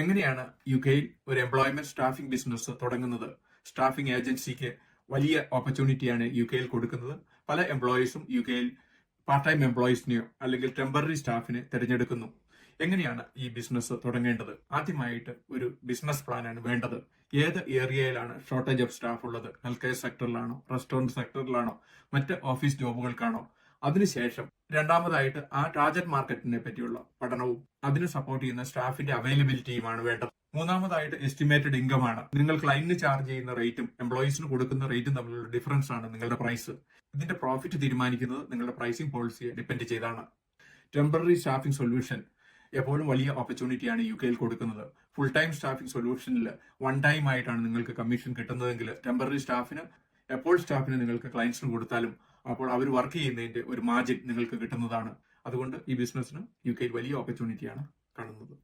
എങ്ങനെയാണ് യു കെയിൽ ഒരു എംപ്ലോയ്മെന്റ് സ്റ്റാഫിംഗ് ബിസിനസ് തുടങ്ങുന്നത്? സ്റ്റാഫിംഗ് ഏജൻസിക്ക് വലിയ ഓപ്പർച്യൂണിറ്റിയാണ് യു കെയിൽ കൊടുക്കുന്നത്. പല എംപ്ലോയീസും യു കെയിൽ പാർട്ട് ടൈം എംപ്ലോയീസിനെയോ അല്ലെങ്കിൽ ടെമ്പററി സ്റ്റാഫിനെ തിരഞ്ഞെടുക്കുന്നു. എങ്ങനെയാണ് ഈ ബിസിനസ് തുടങ്ങേണ്ടത്? ആദ്യമായിട്ട് ഒരു ബിസിനസ് പ്ലാനാണ് വേണ്ടത്. ഏത് ഏരിയയിലാണ് ഷോർട്ടേജ് ഓഫ് സ്റ്റാഫ് ഉള്ളത്? ഹെൽത്ത് കെയർ സെക്ടറിലാണോ റെസ്റ്റോറന്റ് സെക്ടറിലാണോ മറ്റ് ഓഫീസ് ജോബുകൾക്കാണോ അതിനുശേഷം രണ്ടാമതായിട്ട് ആ ടാർജറ്റ് മാർക്കറ്റിനെ പറ്റിയുള്ള പഠനവും അതിന് സപ്പോർട്ട് ചെയ്യുന്ന സ്റ്റാഫിന്റെ അവൈലബിലിറ്റിയുമാണ് വേണ്ടത്. മൂന്നാമതായിട്ട് എസ്റ്റിമേറ്റഡ് ഇൻകം ആണ്. നിങ്ങൾ ക്ലൈന്റിന് ചാർജ് ചെയ്യുന്ന റേറ്റും എംപ്ലോയീസിന് കൊടുക്കുന്ന റേറ്റും തമ്മിലുള്ള ഡിഫറൻസ് ആണ് നിങ്ങളുടെ പ്രൈസ് ഇതിന്റെ പ്രോഫിറ്റ് തീരുമാനിക്കുന്നത് നിങ്ങളുടെ പ്രൈസിംഗ് പോളിസിയെ ഡിപെൻഡ് ചെയ്താണ്. ടെമ്പററി സ്റ്റാഫിംഗ് സൊല്യൂഷൻ എപ്പോഴും വലിയ ഓപ്പർച്യൂണിറ്റിയാണ് യു കെയിൽ കൊടുക്കുന്നത്. ഫുൾ ടൈം സ്റ്റാഫിംഗ് സൊല്യൂഷനിൽ വൺ ടൈം ആയിട്ടാണ് നിങ്ങൾക്ക് കമ്മീഷൻ കിട്ടുന്നതെങ്കിൽ ടെമ്പററി സ്റ്റാഫിന് എപ്പോൾ സ്റ്റാഫിന് നിങ്ങൾക്ക് ക്ലയൻസിന് കൊടുത്താലും അപ്പോൾ അവർ വർക്ക് ചെയ്യുന്നതിന്റെ ഒരു മാജിക് നിങ്ങൾക്ക് കിട്ടുന്നതാണ്. അതുകൊണ്ട് ഈ ബിസിനസ്സിന് യു കെയിൽ വലിയ ഓപ്പർച്യൂണിറ്റിയാണ് കാണുന്നത്.